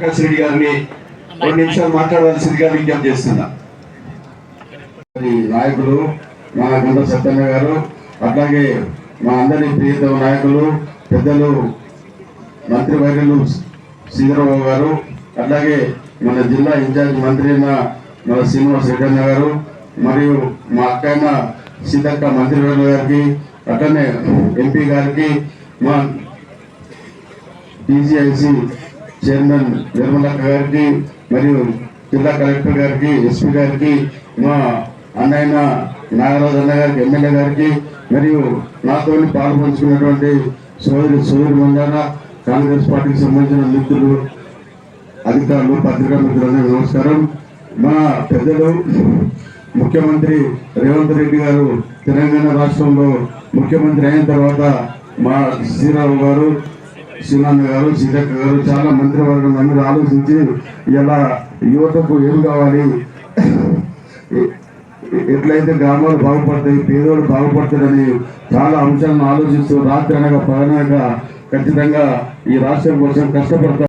ప్రకాష్ రెడ్డి గారిని రెండు నిమిషాలు మాట్లాడవలసిందిగా విజ్ఞప్తి చేస్తున్నా. నాయకులు మా గంట సత్యన్న గారు అట్లాగే మా అందరి ప్రియతమ నాయకులు పెద్దలు మంత్రి వైద్యులు శ్రీధరబాబు గారు అట్లాగే మన జిల్లా ఇన్ఛార్జ్ మంత్రి అయిన మన శ్రీనివాస్ రెడ్డన్న గారు మరియు మా అక్కయ్య సీతక్క మంత్రి గారికి అట్లనే ఎంపీ గారికి మా టీజీఐసి చైర్మన్ నిర్మలక్క గారికి మరియు జిల్లా కలెక్టర్ గారికి ఎస్పీ గారికి మా అన్నయ్య నాగరాజు అన్న గారికి ఎమ్మెల్యే గారికి మరియు నాతో పాల్పంచుకున్నటువంటి సోదరి సోదరి మందార కాంగ్రెస్ పార్టీకి సంబంధించిన మిత్రులు అధికారులు పత్రికా మిత్రులందరూ నమస్కారం. మా పెద్దలు ముఖ్యమంత్రి రేవంత్ రెడ్డి గారు తెలంగాణ రాష్ట్రంలో ముఖ్యమంత్రి అయిన తర్వాత మా శ్రీరావు గారు శ్రీనాథ్ గారు సీతక్క గారు చాలా మంత్రివర్గం అందరూ ఆలోచించి ఇలా యువతకు ఏం కావాలి? ఎట్లయితే గ్రామాలు బాగుపడతాయి పేదోళ్ళు బాగుపడతాడని చాలా అంశాలను ఆలోచిస్తూ రాత్రి అనగా పగనగా ఖచ్చితంగా ఈ రాష్ట్రం కోసం కష్టపడతారు.